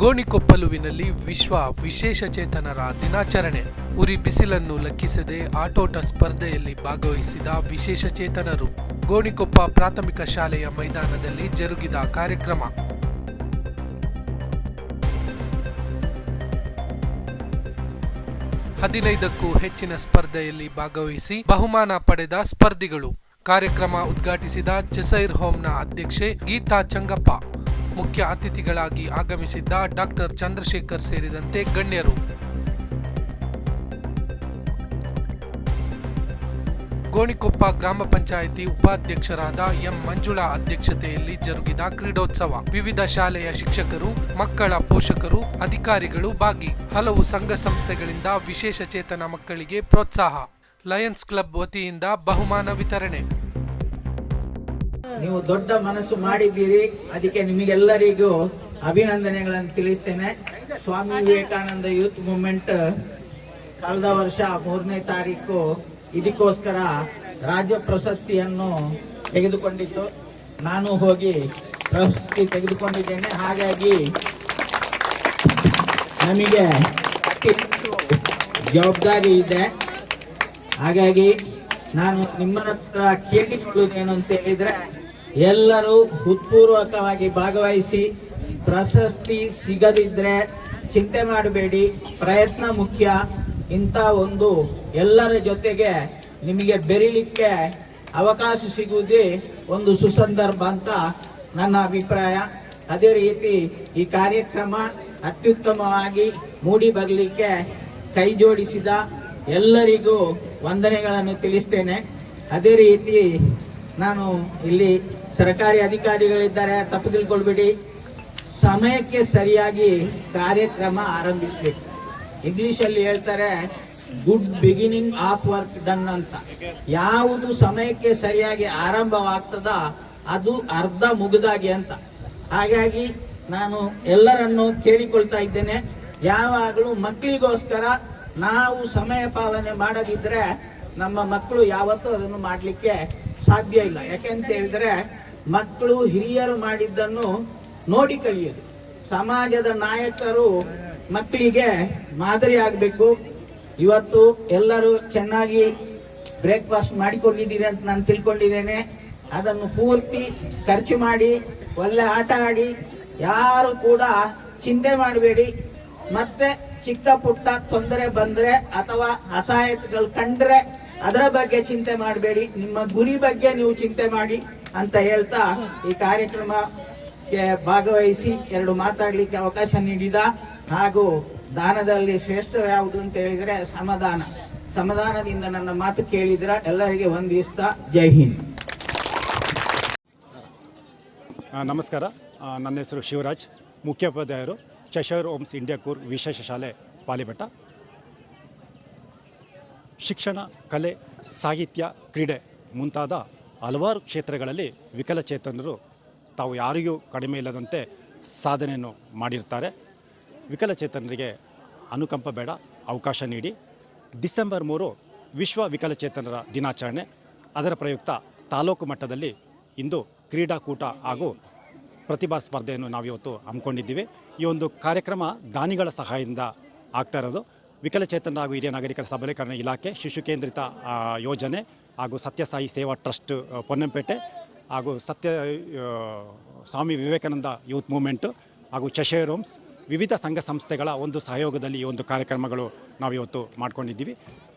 ಗೋಣಿಕೊಪ್ಪಲುವಿನಲ್ಲಿ ವಿಶ್ವ ವಿಶೇಷ ಚೇತನರ ದಿನಾಚರಣೆ. ಉರಿ ಬಿಸಿಲನ್ನು ಲೆಕ್ಕಿಸದೆ ಆಟೋಟ ಸ್ಪರ್ಧೆಯಲ್ಲಿ ಭಾಗವಹಿಸಿದ ವಿಶೇಷ ಚೇತನರು. ಗೋಣಿಕೊಪ್ಪ ಪ್ರಾಥಮಿಕ ಶಾಲೆಯ ಮೈದಾನದಲ್ಲಿ ಜರುಗಿದ ಕಾರ್ಯಕ್ರಮ. ಹದಿನೈದಕ್ಕೂ ಹೆಚ್ಚಿನ ಸ್ಪರ್ಧೆಯಲ್ಲಿ ಭಾಗವಹಿಸಿ ಬಹುಮಾನ ಪಡೆದ ಸ್ಪರ್ಧಿಗಳು. ಕಾರ್ಯಕ್ರಮ ಉದ್ಘಾಟಿಸಿದ ಚೆಸೈರ್ ಹೋಮ್ನ ಅಧ್ಯಕ್ಷೆ ಗೀತಾ ಚಂಗಪ್ಪ. ಮುಖ್ಯ ಅತಿಥಿಗಳಾಗಿ ಆಗಮಿಸಿದ್ದ ಡಾಕ್ಟರ್ ಚಂದ್ರಶೇಖರ್ ಸೇರಿದಂತೆ ಗಣ್ಯರು. ಗೋಣಿಕೊಪ್ಪ ಗ್ರಾಮ ಪಂಚಾಯಿತಿ ಉಪಾಧ್ಯಕ್ಷರಾದ ಎಂ ಮಂಜುಳಾ ಅಧ್ಯಕ್ಷತೆಯಲ್ಲಿ ಜರುಗಿದ ಕ್ರೀಡೋತ್ಸವ. ವಿವಿಧ ಶಾಲೆಯ ಶಿಕ್ಷಕರು, ಮಕ್ಕಳ ಪೋಷಕರು, ಅಧಿಕಾರಿಗಳು ಭಾಗಿ. ಹಲವು ಸಂಘ ಸಂಸ್ಥೆಗಳಿಂದ ವಿಶೇಷ ಚೇತನ ಮಕ್ಕಳಿಗೆ ಪ್ರೋತ್ಸಾಹ. ಲಯನ್ಸ್ ಕ್ಲಬ್ ವತಿಯಿಂದ ಬಹುಮಾನ ವಿತರಣೆ. ನೀವು ದೊಡ್ಡ ಮನಸ್ಸು ಮಾಡಿದ್ದೀರಿ. ಅದಕ್ಕೆ ನಿಮಗೆಲ್ಲರಿಗೂ ಅಭಿನಂದನೆಗಳನ್ನು ತಿಳಿಸ್ತೇನೆ. ಸ್ವಾಮಿ ವಿವೇಕಾನಂದ ಯೂತ್ ಮೂವ್ಮೆಂಟ್ ಕಳೆದ ವರ್ಷ ಮೂರನೇ ತಾರೀಕು ಇದಕ್ಕೋಸ್ಕರ ರಾಜ್ಯ ಪ್ರಶಸ್ತಿಯನ್ನು ತೆಗೆದುಕೊಂಡಿತ್ತು ನಾನು ಹೋಗಿ ಪ್ರಶಸ್ತಿ ತೆಗೆದುಕೊಂಡಿದ್ದೇನೆ. ಹಾಗಾಗಿ ನಮಗೆ ಜವಾಬ್ದಾರಿ ಇದೆ. ಹಾಗಾಗಿ ನಾನು ನಿಮ್ಮ ಹತ್ರ ಕೇಳಿಕೊಳ್ಳುವುದೇನು ಅಂತ ಹೇಳಿದ್ರೆ ಎಲ್ಲರೂ ಹೃತ್ಪೂರ್ವಕವಾಗಿ ಭಾಗವಹಿಸಿ ಪ್ರಶಸ್ತಿ ಸಿಗದಿದ್ರೆ ಚಿಂತೆ ಮಾಡಬೇಡಿ. ಪ್ರಯತ್ನ ಮುಖ್ಯ. ಇಂಥ ಒಂದು ಎಲ್ಲರ ಜೊತೆಗೆ ನಿಮಗೆ ಬೆರಿಲಿಕ್ಕೆ ಅವಕಾಶ ಸಿಗುವುದೇ ಒಂದು ಸುಸಂದರ್ಭ ಅಂತ ನನ್ನ ಅಭಿಪ್ರಾಯ. ಅದೇ ರೀತಿ ಈ ಕಾರ್ಯಕ್ರಮ ಅತ್ಯುತ್ತಮವಾಗಿ ಮೂಡಿ ಬರಲಿಕ್ಕೆ ಕೈ ಜೋಡಿಸಿದ ಎಲ್ಲರಿಗೂ ವಂದನೆಗಳನ್ನು ತಿಳಿಸ್ತೇನೆ. ಅದೇ ರೀತಿ ನಾನು ಇಲ್ಲಿ ಸರ್ಕಾರಿ ಅಧಿಕಾರಿಗಳಿದ್ದಾರೆ ತಪ್ಪು ತಿಳ್ಕೊಳ್ಬೇಡಿ. ಸಮಯಕ್ಕೆ ಸರಿಯಾಗಿ ಕಾರ್ಯಕ್ರಮ ಆರಂಭಿಸಬೇಕು. ಇಂಗ್ಲೀಷಲ್ಲಿ ಹೇಳ್ತಾರೆ good beginning of work done ಅಂತ. ಯಾವುದು ಸಮಯಕ್ಕೆ ಸರಿಯಾಗಿ ಆರಂಭವಾಗ್ತದ ಅದು ಅರ್ಧ ಮುಗಿದಾಗಿ ಅಂತ. ಹಾಗಾಗಿ ನಾನು ಎಲ್ಲರನ್ನು ಕೇಳಿಕೊಳ್ತಾ ಇದ್ದೇನೆ. ಯಾವಾಗಲೂ ಮಕ್ಕಳಿಗೋಸ್ಕರ ನಾವು ಸಮಯ ಪಾಲನೆ ಮಾಡದಿದ್ರೆ ನಮ್ಮ ಮಕ್ಕಳು ಯಾವತ್ತೂ ಅದನ್ನು ಮಾಡಲಿಕ್ಕೆ ಸಾಧ್ಯ ಇಲ್ಲ. ಯಾಕೆಂತ ಹೇಳಿದ್ರೆ ಮಕ್ಕಳು ಹಿರಿಯರು ಮಾಡಿದ್ದನ್ನು ನೋಡಿ ಕಲಿಯೋದು. ಸಮಾಜದ ನಾಯಕರು ಮಕ್ಕಳಿಗೆ ಮಾದರಿ ಆಗಬೇಕು. ಇವತ್ತು ಎಲ್ಲರೂ ಚೆನ್ನಾಗಿ ಬ್ರೇಕ್ಫಾಸ್ಟ್ ಮಾಡಿಕೊಂಡಿದ್ದೀರಿ ಅಂತ ನಾನು ತಿಳ್ಕೊಂಡಿದ್ದೇನೆ. ಅದನ್ನು ಪೂರ್ತಿ ಖರ್ಚು ಮಾಡಿ, ಒಳ್ಳೆ ಆಟ ಆಡಿ, ಯಾರು ಕೂಡ ಚಿಂತೆ ಮಾಡಬೇಡಿ. ಮತ್ತೆ ಚಿಕ್ಕ ಪುಟ್ಟ ತೊಂದರೆ ಬಂದರೆ ಅಥವಾ ಅಸಹಾಯಕಗಳು ಕಂಡ್ರೆ ಅದರ ಬಗ್ಗೆ ಚಿಂತೆ ಮಾಡಬೇಡಿ. ನಿಮ್ಮ ಗುರಿ ಬಗ್ಗೆ ನೀವು ಚಿಂತೆ ಮಾಡಿ. ಅಂತ ಹೇಳ್ತಾ ಈ ಕಾರ್ಯಕ್ರಮಕ್ಕೆ ಭಾಗವಹಿಸಿ ಎರಡು ಮಾತಾಡಲಿಕ್ಕೆ ಅವಕಾಶ ನೀಡಿದ ಹಾಗೂ ದಾನದಲ್ಲಿ ಶ್ರೇಷ್ಠ ಯಾವುದು ಅಂತ ಹೇಳಿದ್ರೆ ಸಮಾಧಾನ. ಸಮಾಧಾನದಿಂದ ನನ್ನ ಮಾತು ಕೇಳಿದ್ರ ಎಲ್ಲರಿಗೆ ಹೊಂದಿಸ್ತಾ ಜೈ ಹಿಂದ್. ನಮಸ್ಕಾರ. ನನ್ನ ಹೆಸರು ಶಿವರಾಜ್. ಮುಖ್ಯೋಪಾಧ್ಯಾಯರು ಚಶರ್ ಓಮ್ಸ್ ಇಂಡಿಯಾ ಕೂರ್ ವಿಶೇಷ ಶಾಲೆ ಪಾಲಿಬೆಟ್ಟ ಶಿಕ್ಷಣ, ಕಲೆ, ಸಾಹಿತ್ಯ, ಕ್ರೀಡೆ ಮುಂತಾದ ಹಲವಾರು ಕ್ಷೇತ್ರಗಳಲ್ಲಿ ವಿಕಲಚೇತನರು ತಾವು ಯಾರಿಗೂ ಕಡಿಮೆ ಇಲ್ಲದಂತೆ ಸಾಧನೆಯನ್ನು ಮಾಡಿರ್ತಾರೆ. ವಿಕಲಚೇತನರಿಗೆ ಅನುಕಂಪ ಬೇಡ, ಅವಕಾಶ ನೀಡಿ. ಡಿಸೆಂಬರ್ ಮೂರು ವಿಶ್ವ ವಿಕಲಚೇತನರ ದಿನಾಚರಣೆ. ಅದರ ಪ್ರಯುಕ್ತ ತಾಲೂಕು ಮಟ್ಟದಲ್ಲಿ ಇಂದು ಕ್ರೀಡಾಕೂಟ ಹಾಗೂ ಪ್ರತಿಭಾ ಸ್ಪರ್ಧೆಯನ್ನು ನಾವಿವತ್ತು ಹಮ್ಮಿಕೊಂಡಿದ್ದೀವಿ. ಈ ಒಂದು ಕಾರ್ಯಕ್ರಮ ದಾನಿಗಳ ಸಹಾಯದಿಂದ ಆಗ್ತಾ ಇರೋದು. ವಿಕಲಚೇತನ ಹಾಗೂ ಹಿರಿಯ ನಾಗರಿಕರ ಸಬಲೀಕರಣ ಇಲಾಖೆ ಶಿಶು ಕೇಂದ್ರಿತ ಯೋಜನೆ. ಹಾಗೂ ಸತ್ಯಸಾಯಿ ಸೇವಾ ಟ್ರಸ್ಟ್ ಪೊನ್ನಂಪೇಟೆ ಹಾಗೂ ಸತ್ಯ ಸ್ವಾಮಿ ವಿವೇಕಾನಂದ ಯೂತ್ ಮೂಮೆಂಟು ಹಾಗೂ ಚಶೇರ್ ಹೋಮ್ಸ್ ವಿವಿಧ ಸಂಘ ಸಂಸ್ಥೆಗಳ ಒಂದು ಸಹಯೋಗದಲ್ಲಿ ಈ ಒಂದು ಕಾರ್ಯಕ್ರಮಗಳು ನಾವು ಇವತ್ತು ಮಾಡ್ಕೊಂಡಿದ್ದೀವಿ.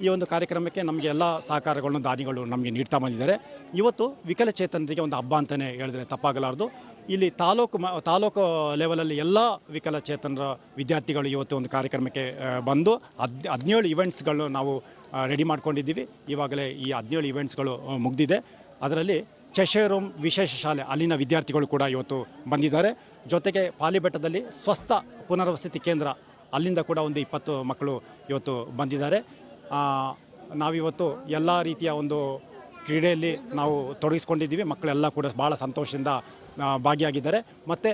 ಈ ಒಂದು ಕಾರ್ಯಕ್ರಮಕ್ಕೆ ನಮಗೆ ಎಲ್ಲ ಸಹಕಾರಗಳನ್ನು, ದಾನಿಗಳು ನಮಗೆ ನೀಡ್ತಾ ಬಂದಿದ್ದಾರೆ. ಇವತ್ತು ವಿಕಲಚೇತನರಿಗೆ ಒಂದು ಹಬ್ಬ ಅಂತಲೇ ಹೇಳಿದ್ರೆ ತಪ್ಪಾಗಲಾರದು. ಇಲ್ಲಿ ತಾಲೂಕು ಮ, ತಾಲೂಕು ಲೆವೆಲಲ್ಲಿ ಎಲ್ಲ ವಿಕಲಚೇತನರ ವಿದ್ಯಾರ್ಥಿಗಳು ಇವತ್ತು ಒಂದು ಕಾರ್ಯಕ್ರಮಕ್ಕೆ ಬಂದು ಹದ್, ಹದಿನೇಳು ಇವೆಂಟ್ಸ್ಗಳನ್ನು ನಾವು ರೆಡಿ ಮಾಡ್ಕೊಂಡಿದ್ದೀವಿ. ಇವಾಗಲೇ ಈ ಹದಿನೇಳು ಇವೆಂಟ್ಸ್ಗಳು ಮುಗಿದಿದೆ. ಅದರಲ್ಲಿ ಚಶೇರೋಮ್ ವಿಶೇಷ ಶಾಲೆ, ಅಲ್ಲಿನ ವಿದ್ಯಾರ್ಥಿಗಳು ಕೂಡ ಇವತ್ತು ಬಂದಿದ್ದಾರೆ. ಜೊತೆಗೆ ಪಾಲಿಬೆಟ್ಟದಲ್ಲಿ ಸ್ವಸ್ಥ ಪುನರ್ವಸತಿ ಕೇಂದ್ರ, ಅಲ್ಲಿಂದ ಕೂಡ ಒಂದು ಇಪ್ಪತ್ತು ಮಕ್ಕಳು ಇವತ್ತು ಬಂದಿದ್ದಾರೆ. ನಾವಿವತ್ತು ಎಲ್ಲ ರೀತಿಯ ಒಂದು ಕ್ರೀಡೆಯಲ್ಲಿ ನಾವು ತೊಡಗಿಸ್ಕೊಂಡಿದ್ದೀವಿ. ಮಕ್ಕಳೆಲ್ಲ ಕೂಡ ಭಾಳ ಸಂತೋಷದಿಂದ ಭಾಗಿಯಾಗಿದ್ದಾರೆ. ಮತ್ತು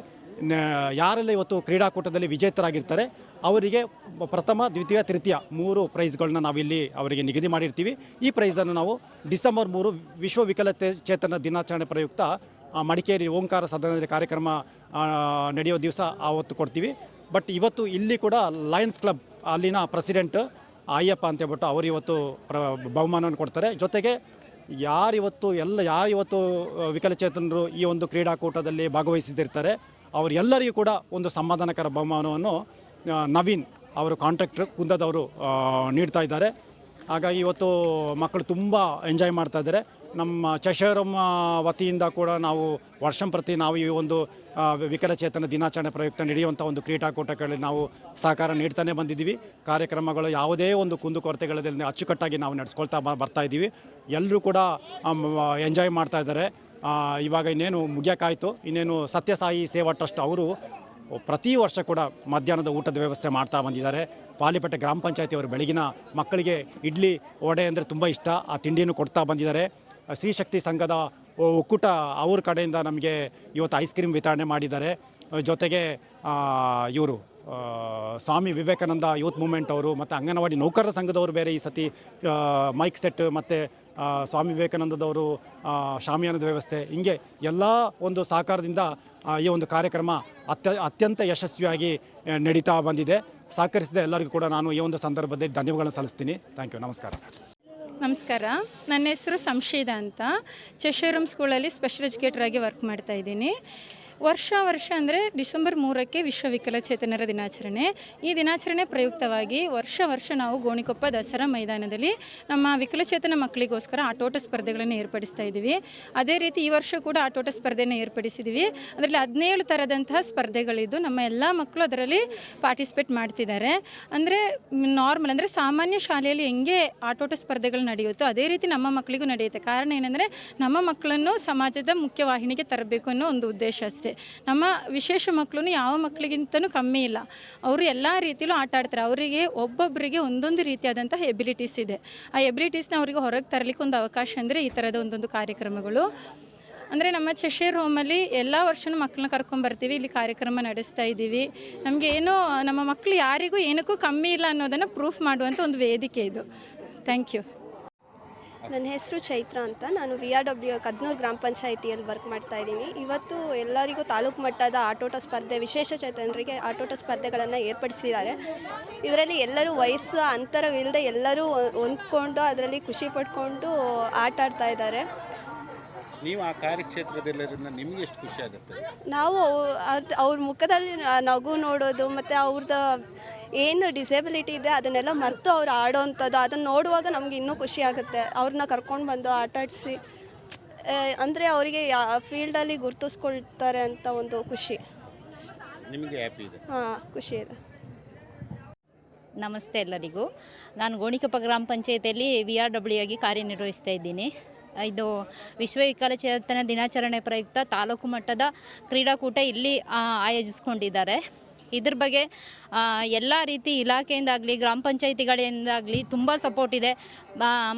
ಯಾರೆಲ್ಲ ಇವತ್ತು ಕ್ರೀಡಾಕೂಟದಲ್ಲಿ ವಿಜೇತರಾಗಿರ್ತಾರೆ ಅವರಿಗೆ ಪ್ರಥಮ, ದ್ವಿತೀಯ, ತೃತೀಯ ಮೂರು ಪ್ರೈಸ್ಗಳನ್ನ ನಾವಿಲ್ಲಿ ಅವರಿಗೆ ನಿಗದಿ ಮಾಡಿರ್ತೀವಿ. ಈ ಪ್ರೈಸನ್ನು ನಾವು ಡಿಸೆಂಬರ್ ಮೂರು ವಿಶ್ವ ವಿಕಲತೆ ಚೇತನ ದಿನಾಚರಣೆ ಪ್ರಯುಕ್ತ ಮಡಿಕೇರಿ ಓಂಕಾರ ಸದನದಲ್ಲಿ ಕಾರ್ಯಕ್ರಮ ನಡೆಯೋ ದಿವಸ ಆವತ್ತು ಕೊಡ್ತೀವಿ. ಬಟ್ ಇವತ್ತು ಇಲ್ಲಿ ಕೂಡ ಲಯನ್ಸ್ ಕ್ಲಬ್ ಅಲ್ಲಿನ ಪ್ರೆಸಿಡೆಂಟ್ ಅಯ್ಯಪ್ಪ ಅಂತ ಹೇಳ್ಬಿಟ್ಟು ಅವರು ಇವತ್ತು ಪ್ರ, ಬಹುಮಾನವನ್ನು ಕೊಡ್ತಾರೆ. ಜೊತೆಗೆ ಯಾರಿವತ್ತು ಎಲ್ಲ, ಯಾರಿವತ್ತು ವಿಕಲಚೇತನರು ಈ ಒಂದು ಕ್ರೀಡಾಕೂಟದಲ್ಲಿ ಭಾಗವಹಿಸಿದಿರ್ತಾರೆ, ಅವರೆಲ್ಲರಿಗೂ ಕೂಡ ಒಂದು ಸಮಾಧಾನಕರ ಬಹುಮಾನವನ್ನು ನವೀನ್ ಅವರು ಕಾಂಟ್ರಾಕ್ಟ್ರ್ ಕುಂದದವರು ನೀಡ್ತಾ ಇದ್ದಾರೆ. ಹಾಗಾಗಿ ಇವತ್ತು ಮಕ್ಕಳು ತುಂಬ ಎಂಜಾಯ್ ಮಾಡ್ತಾ ಇದ್ದಾರೆ. ನಮ್ಮ ಚಶರಮ್ಮ ವತಿಯಿಂದ ಕೂಡ ನಾವು ವರ್ಷಂಪ್ರತಿ ನಾವು ಈ ಒಂದು ವಿಕಲಚೇತನ ದಿನಾಚರಣೆ ಪ್ರಯುಕ್ತ ನಡೆಯುವಂಥ ಒಂದು ಕ್ರೀಡಾಕೂಟಗಳಲ್ಲಿ ನಾವು ಸಹಕಾರ ನೀಡ್ತಾನೆ ಬಂದಿದ್ದೀವಿ. ಕಾರ್ಯಕ್ರಮಗಳು ಯಾವುದೇ ಒಂದು ಕುಂದುಕೊರತೆಗಳಲ್ಲಿ ಅಚ್ಚುಕಟ್ಟಾಗಿ ನಾವು ನಡೆಸ್ಕೊಳ್ತಾ ಬರ್ತಾ ಇದ್ದೀವಿ. ಎಲ್ಲರೂ ಕೂಡ ಎಂಜಾಯ್ ಮಾಡ್ತಾ ಇದ್ದಾರೆ. ಇವಾಗ ಇನ್ನೇನು ಮುಗಿಯೋಕ್ಕಾಯಿತು ಇನ್ನೇನು ಸತ್ಯಸಾಯಿ ಸೇವಾ ಟ್ರಸ್ಟ್ ಅವರು ಪ್ರತಿ ವರ್ಷ ಕೂಡ ಮಧ್ಯಾಹ್ನದ ಊಟದ ವ್ಯವಸ್ಥೆ ಮಾಡ್ತಾ ಬಂದಿದ್ದಾರೆ. ಪಾಲಿಪಟ್ಟೆ ಗ್ರಾಮ ಪಂಚಾಯತಿಯವರು ಬೆಳಗಿನ ಮಕ್ಕಳಿಗೆ ಇಡ್ಲಿ, ವಡೆ ಅಂದರೆ ತುಂಬ ಇಷ್ಟ. ಆ ತಿಂಡಿಯನ್ನು ಕೊಡ್ತಾ ಬಂದಿದ್ದಾರೆ. ಸ್ತ್ರೀಶಕ್ತಿ ಸಂಘದ ಒಕ್ಕೂಟ ಅವ್ರ ಕಡೆಯಿಂದ ನಮಗೆ ಇವತ್ತು ಐಸ್ ಕ್ರೀಮ್ ವಿತರಣೆ ಮಾಡಿದ್ದಾರೆ. ಜೊತೆಗೆ ಇವರು ಸ್ವಾಮಿ ವಿವೇಕಾನಂದ ಯೂತ್ ಮೂಮೆಂಟ್ ಅವರು ಮತ್ತು ಅಂಗನವಾಡಿ ನೌಕರರ ಸಂಘದವರು ಬೇರೆ ಈ ಸತಿ ಮೈಕ್ ಸೆಟ್ ಮತ್ತು ಸ್ವಾಮಿ ವಿವೇಕಾನಂದದವರು ಶಾಮಿಯಾನದ ವ್ಯವಸ್ಥೆ. ಹಿಂಗೆ ಎಲ್ಲ ಒಂದು ಸಹಕಾರದಿಂದ ಈ ಒಂದು ಕಾರ್ಯಕ್ರಮ ಅತ್ಯ, ಅತ್ಯಂತ ಯಶಸ್ವಿಯಾಗಿ ನಡೀತಾ ಬಂದಿದೆ. ಸಹಕರಿಸಿದ ಎಲ್ಲರಿಗೂ ಕೂಡ ನಾನು ಈ ಒಂದು ಸಂದರ್ಭದಲ್ಲಿ ಧನ್ಯವಾದಗಳನ್ನು ಸಲ್ಲಿಸ್ತೀನಿ. ಥ್ಯಾಂಕ್ ಯು ನಮಸ್ಕಾರ. ನಮಸ್ಕಾರ. ನನ್ನ ಹೆಸರು ಸಂಶೀದ ಅಂತ. ಚೆಶೂರಮ್ ಸ್ಕೂಲಲ್ಲಿ ಸ್ಪೆಷಲ್ ಎಜುಕೇಟರ್ ಆಗಿ ವರ್ಕ್ ಮಾಡ್ತಾ ಇದ್ದೀನಿ. ವರ್ಷ ವರ್ಷ ಅಂದರೆ ಡಿಸೆಂಬರ್ ಮೂರಕ್ಕೆ ವಿಶ್ವ ವಿಕಲಚೇತನರ ದಿನಾಚರಣೆ. ಈ ದಿನಾಚರಣೆ ಪ್ರಯುಕ್ತವಾಗಿ ವರ್ಷ ವರ್ಷ ನಾವು ಗೋಣಿಕೊಪ್ಪ ದಸರಾ ಮೈದಾನದಲ್ಲಿ ನಮ್ಮ ವಿಕಲಚೇತನ ಮಕ್ಕಳಿಗೋಸ್ಕರ ಆಟೋಟ ಸ್ಪರ್ಧೆಗಳನ್ನು ಏರ್ಪಡಿಸ್ತಾ ಇದ್ದೀವಿ. ಅದೇ ರೀತಿ ಈ ವರ್ಷ ಕೂಡ ಆಟೋಟ ಸ್ಪರ್ಧೆಯನ್ನು ಏರ್ಪಡಿಸಿದ್ದೀವಿ ಅದರಲ್ಲಿ ಹದಿನೇಳು ಥರದಂತಹ ಸ್ಪರ್ಧೆಗಳಿದ್ದು ನಮ್ಮ ಎಲ್ಲ ಮಕ್ಕಳು ಅದರಲ್ಲಿ ಪಾರ್ಟಿಸಿಪೇಟ್ ಮಾಡ್ತಿದ್ದಾರೆ. ಅಂದರೆ ನಾರ್ಮಲ್ ಅಂದರೆ ಸಾಮಾನ್ಯ ಶಾಲೆಯಲ್ಲಿ ಹೆಂಗೆ ಆಟೋಟ ಸ್ಪರ್ಧೆಗಳು ನಡೆಯುತ್ತೋ ಅದೇ ರೀತಿ ನಮ್ಮ ಮಕ್ಕಳಿಗೂ ನಡೆಯುತ್ತೆ. ಕಾರಣ ಏನಂದರೆ ನಮ್ಮ ಮಕ್ಕಳನ್ನು ಸಮಾಜದ ಮುಖ್ಯವಾಹಿನಿಗೆ ತರಬೇಕು ಅನ್ನೋ ಒಂದು ಉದ್ದೇಶ ಅಷ್ಟೇ. ನಮ್ಮ ವಿಶೇಷ ಮಕ್ಕಳು ಯಾವ ಮಕ್ಕಳಿಗಿಂತನೂ ಕಮ್ಮಿ ಇಲ್ಲ. ಅವರು ಎಲ್ಲ ರೀತಿಯಲ್ಲೂ ಆಟ ಆಡ್ತಾರೆ. ಅವರಿಗೆ ಒಬ್ಬೊಬ್ಬರಿಗೆ ಒಂದೊಂದು ರೀತಿಯಾದಂತಹ ಎಬಿಲಿಟೀಸ್ ಇದೆ. ಆ ಎಬಿಲಿಟೀಸ್ನ ಅವರಿಗೆ ಹೊರಗೆ ತರಲಿಕ್ಕೆ ಒಂದು ಅವಕಾಶ ಅಂದರೆ ಈ ಥರದ ಒಂದೊಂದು ಕಾರ್ಯಕ್ರಮಗಳು. ಅಂದರೆ ನಮ್ಮ ಚೆಷೇರ್ ಹೋಮಲ್ಲಿ ಎಲ್ಲ ವರ್ಷನೂ ಮಕ್ಕಳನ್ನ ಕರ್ಕೊಂಬರ್ತೀವಿ ಇಲ್ಲಿ ಕಾರ್ಯಕ್ರಮ ನಡೆಸ್ತಾ ಇದ್ದೀವಿ. ನಮಗೆ ಏನೋ, ನಮ್ಮ ಮಕ್ಕಳು ಯಾರಿಗೂ ಏನಕ್ಕೂ ಕಮ್ಮಿ ಇಲ್ಲ ಅನ್ನೋದನ್ನು ಪ್ರೂಫ್ ಮಾಡುವಂಥ ಒಂದು ವೇದಿಕೆ ಇದು. ಥ್ಯಾಂಕ್ ಯು ನನ್ನ ಹೆಸರು ಚೈತ್ರ ಅಂತ. ನಾನು ವಿ ಆರ್ ಡಬ್ಲ್ಯೂ ಕದ್ನೂರು ಗ್ರಾಮ ಪಂಚಾಯಿತಿಯಲ್ಲಿ ವರ್ಕ್ ಮಾಡ್ತಾ ಇದ್ದೀನಿ. ಇವತ್ತು ಎಲ್ಲರಿಗೂ ತಾಲೂಕು ಮಟ್ಟದ ಆಟೋಟ ಸ್ಪರ್ಧೆ, ವಿಶೇಷ ಚೇತನರಿಗೆ ಆಟೋಟ ಸ್ಪರ್ಧೆಗಳನ್ನು ಏರ್ಪಡಿಸಿದ್ದಾರೆ. ಇದರಲ್ಲಿ ಎಲ್ಲರೂ ವಯಸ್ಸು, ಅಂತರವಿಲ್ಲದೆ ಎಲ್ಲರೂ ಹೊಂದ್ಕೊಂಡು, ಅದರಲ್ಲಿ ಖುಷಿ ಪಡ್ಕೊಂಡು ಆಟ ಆಡ್ತಾ ಇದ್ದಾರೆ. ನೀವು ಆ ಕಾರ್ಯಕ್ಷೇತ್ರದಲ್ಲಿರೋದ್ರಿಂದ ನಿಮ್ಗೆ ಎಷ್ಟು ಖುಷಿ ಆಗುತ್ತೆ? ನಾವು ಅದ್- ಅವ್ರ ಮುಖದಲ್ಲಿ ನಗು ನೋಡೋದು ಮತ್ತು ಅವ್ರದ್ದು ಏನು ಡಿಸೇಬಿಲಿಟಿ ಇದೆ ಅದನ್ನೆಲ್ಲ ಮರೆತು ಅವ್ರು ಆಡೋವಂಥದ್ದು ಅದನ್ನು ನೋಡುವಾಗ ನಮ್ಗೆ ಇನ್ನೂ ಖುಷಿ ಆಗುತ್ತೆ. ಅವ್ರನ್ನ ಕರ್ಕೊಂಡು ಬಂದು ಆಟಾಡಿಸಿ ಅಂದರೆ ಅವರಿಗೆ ಫೀಲ್ಡಲ್ಲಿ ಗುರ್ತಿಸ್ಕೊಳ್ತಾರೆ ಅಂತ ಒಂದು ಖುಷಿ. ನಿಮಗೆ ಹ್ಯಾಪಿ ಇದೆ? ಹಾಂ ಖುಷಿ ಇದೆ. ನಮಸ್ತೆ ಎಲ್ಲರಿಗೂ. ನಾನು ಗೋಣಿಕೊಪ್ಪ ಗ್ರಾಮ ಪಂಚಾಯತಿಯಲ್ಲಿ ವಿ ಆರ್ ಡಬ್ಲ್ಯೂ ಆಗಿ ಕಾರ್ಯನಿರ್ವಹಿಸ್ತಾ ಇದ್ದೀನಿ. ಇದು ವಿಶ್ವ ವಿಕಲಚೇತನ ದಿನಾಚರಣೆ ಪ್ರಯುಕ್ತ ತಾಲೂಕು ಮಟ್ಟದ ಕ್ರೀಡಾಕೂಟ ಇಲ್ಲಿ ಆಯೋಜಿಸಿಕೊಂಡಿದ್ದಾರೆ ಆಯೋಜಿಸ್ಕೊಂಡಿದ್ದಾರೆ. ಇದ್ರ ಬಗ್ಗೆ ಎಲ್ಲ ರೀತಿ ಇಲಾಖೆಯಿಂದಾಗಲಿ ಗ್ರಾಮ ಪಂಚಾಯಿತಿಗಳಿಂದಾಗಲಿ ತುಂಬ ಸಪೋರ್ಟ್ ಇದೆ.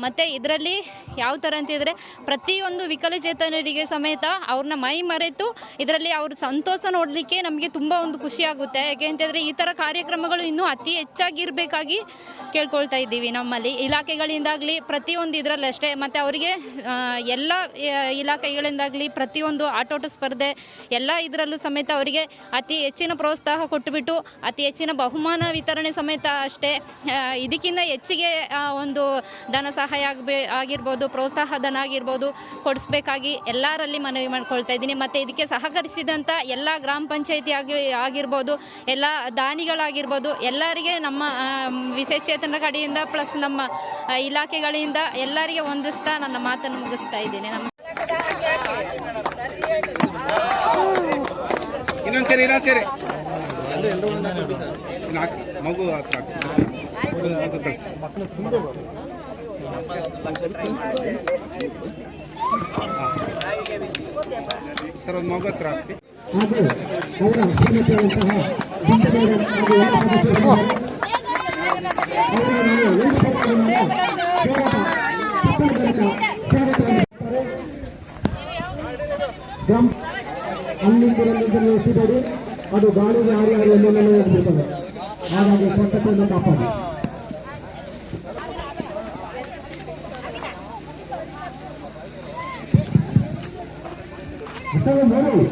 ಮತ್ತು ಇದರಲ್ಲಿ ಯಾವ ಥರ ಅಂತಿದ್ರೆ ಪ್ರತಿಯೊಂದು ವಿಕಲಚೇತನರಿಗೆ ಸಮೇತ ಅವ್ರನ್ನ ಮೈ ಮರೆತು ಇದರಲ್ಲಿ ಅವ್ರ ಸಂತೋಷ ನೋಡಲಿಕ್ಕೆ ನಮಗೆ ತುಂಬ ಒಂದು ಖುಷಿಯಾಗುತ್ತೆ ಯಾಕೆ ಅಂತಂದರೆ ಈ ಥರ ಕಾರ್ಯಕ್ರಮಗಳು ಇನ್ನೂ ಅತಿ ಹೆಚ್ಚಾಗಿರಬೇಕಾಗಿ ಕೇಳ್ಕೊಳ್ತಾ ಇದ್ದೀವಿ ನಮ್ಮಲ್ಲಿ. ಇಲಾಖೆಗಳಿಂದಾಗಲಿ ಪ್ರತಿಯೊಂದು ಇದರಲ್ಲಿ ಅಷ್ಟೇ. ಮತ್ತು ಅವರಿಗೆ ಎಲ್ಲ ಇಲಾಖೆಗಳಿಂದಾಗಲಿ ಪ್ರತಿಯೊಂದು ಆಟೋಟ ಸ್ಪರ್ಧೆ ಎಲ್ಲ ಇದರಲ್ಲೂ ಸಮೇತ ಅವರಿಗೆ ಅತಿ ಹೆಚ್ಚಿನ ಪ್ರೋತ್ಸಾಹ ಕೊಟ್ಟುಬಿಟ್ಟು ಅತಿ ಹೆಚ್ಚಿನ ಬಹುಮಾನ ವಿತರಣೆ ಸಮೇತ ಅಷ್ಟೇ ಇದಕ್ಕಿಂತ ಹೆಚ್ಚಿಗೆ ಒಂದು ಧನ ಸಹಾಯ ಆಗಬೇ, ಆಗಿರ್ಬೋದು, ಪ್ರೋತ್ಸಾಹ ಧನ ಆಗಿರ್ಬೋದು ಕೊಡಿಸ್ಬೇಕಾಗಿ ಎಲ್ಲರಲ್ಲಿ ಮನವಿ ಮಾಡ್ಕೊಳ್ತಾ ಇದ್ದೀನಿ. ಮತ್ತು ಇದಕ್ಕೆ ಸಹಕರಿಸಿದಂಥ ಎಲ್ಲ ಗ್ರಾಮ ಪಂಚಾಯತಿ ಆಗಿ, ಆಗಿರ್ಬೋದು, ಎಲ್ಲ ದಾನಿಗಳಾಗಿರ್ಬೋದು, ಎಲ್ಲರಿಗೆ ನಮ್ಮ ವಿಶೇಷ ಚೇತನ ಕಡೆಯಿಂದ ಪ್ಲಸ್ ನಮ್ಮ ಇಲಾಖೆಗಳಿಂದ ಎಲ್ಲರಿಗೆ ಹೊಂದಿಸ್ತಾ ನನ್ನ ಮಾತನ್ನು ಮುಗಿಸ್ತಾ ಇದ್ದೀನಿ. ನಮ್ಮ ಇನ್ನೊಂದ್ಸರಿ ಇನ್ನೊಂದ್ಸರಿ. ಮಗು ಹತ್ರ ಹಾಕ್ಸಿ. ಮಗು ಕಳ್ಸಿ. ಸರ್ ಒಂದು ಮಗು ಹತ್ರ ಹಾಕ್ಸಿ ಅಲ್ಲಿಂದಿರಲ್ಲಿಂದ ನಿಲ್ಲಿಸಿದರೆ ಅದು ಗಾಳಿಗೆ ಹಾರಿ ಅದು ಎಲ್ಲೆಲ್ಲೆಲ್ಲ ಹೋಗ್ಬಿಡ್ತದೆ ಹಾಗಾಗಿ ಸ್ವಚ್ಛತೆಯನ್ನು ಕಾಪಾಡಿ ನೋಡಿ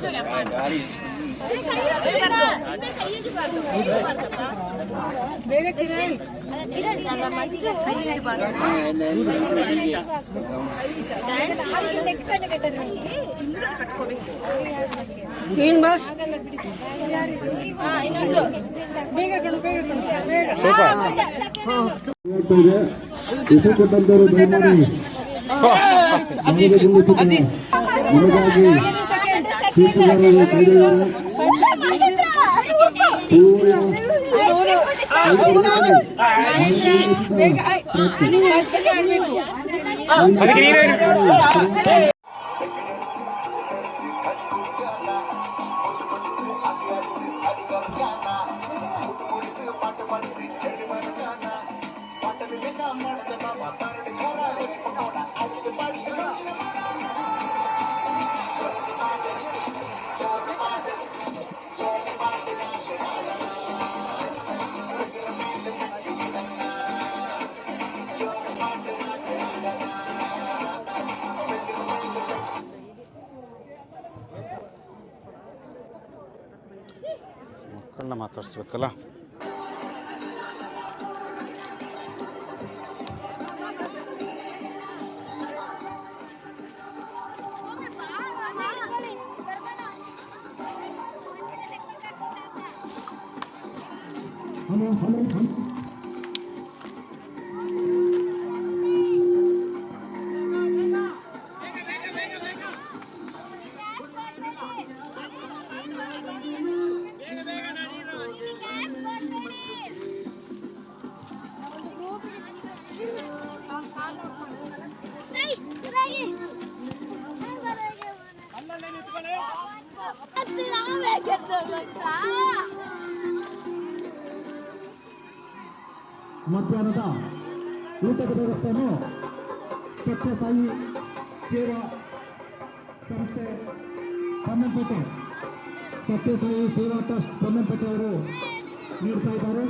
ಕೆಳಗಡೆ ಹಾಕ್ಬೇಡ ಬೇಗ ಕೊಟ್ಟಂತವರು ದಯಮಾಡಿ ನಮಗೆ ಗುರುತಿನ ನಿಮಗಾಗಿ ಸೀಟುಗಾರರು ಕೈಗೊಳ್ಳುವರು ಮಕ್ಕಳನ್ನ ಮಾತಾಡ್ಸ್ಬೇಕಲ್ಲ? ಹಲೋ ಹಲೋ ಮಧ್ಯಾಹ್ನದ ಊಟದ ವ್ಯವಸ್ಥೆಯನ್ನು ಸತ್ಯಸಾಯಿ ಸೇವಾ ಸಂಸ್ಥೆ ಪೊನ್ನಂಪೇಟೆ. ಸತ್ಯಸಾಯಿ ಸೇವಾ ಟ್ರಸ್ಟ್ ಪೊನ್ನಂಪೇಟೆ ಅವರು ನೀಡ್ತಾ ಇದ್ದಾರೆ.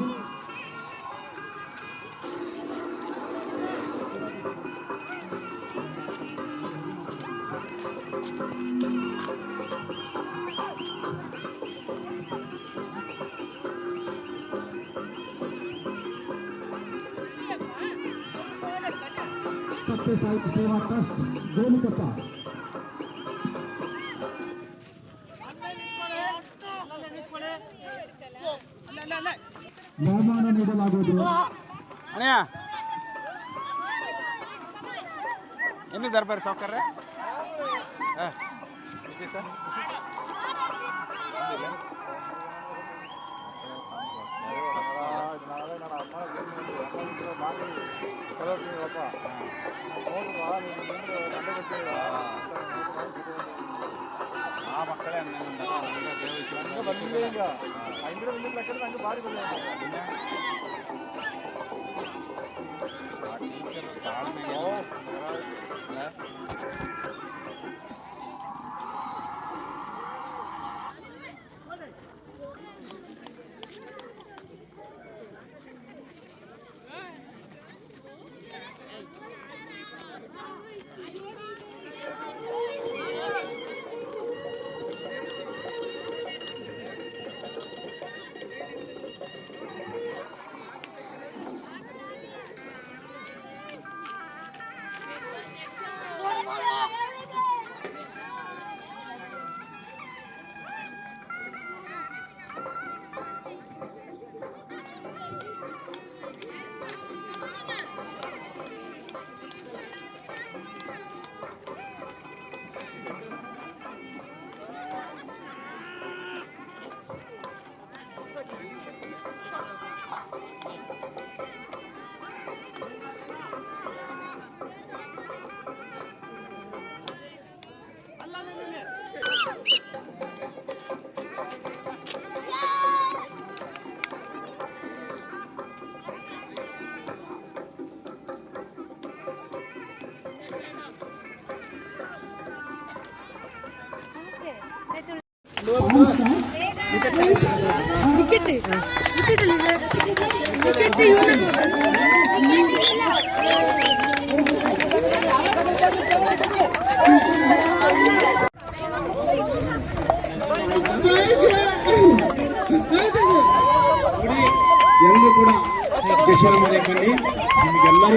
ಸತ್ಯಸಾಯಿ ಸೇವಾ ಟ್ರಸ್ಟ್ ಗೋಣಿಕೊಪ್ಪ ಬಹುಮಾನ ನೀಡಲಾಗುವುದು ಅಣ್ಣಯ್ಯ ಎಲ್ಲಿದ್ದಾರೆ ಬರ್ರಿ ಸಾವುಕಾರ್ರೆ ಹಾಂ ಖುಷಿ ಸರ್ ಖುಷಿ ಸರ್ ಆ ಮಕ್ಕಳೇ ಬಂದಿಲ್ಲ ಎಲ್ಲರೂ ಕೂಡ ಯಶೋರ ಮನೆ ಬನ್ನಿ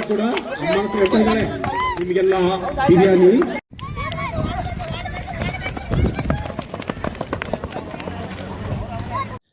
ಕೂಡ ಅಮ್ಮ ಹತ್ರ ಹೇಳ್ತಾ ಇದ್ದಾಳೆ ನಿಮಗೆಲ್ಲ ಬಿರಿಯಾನಿ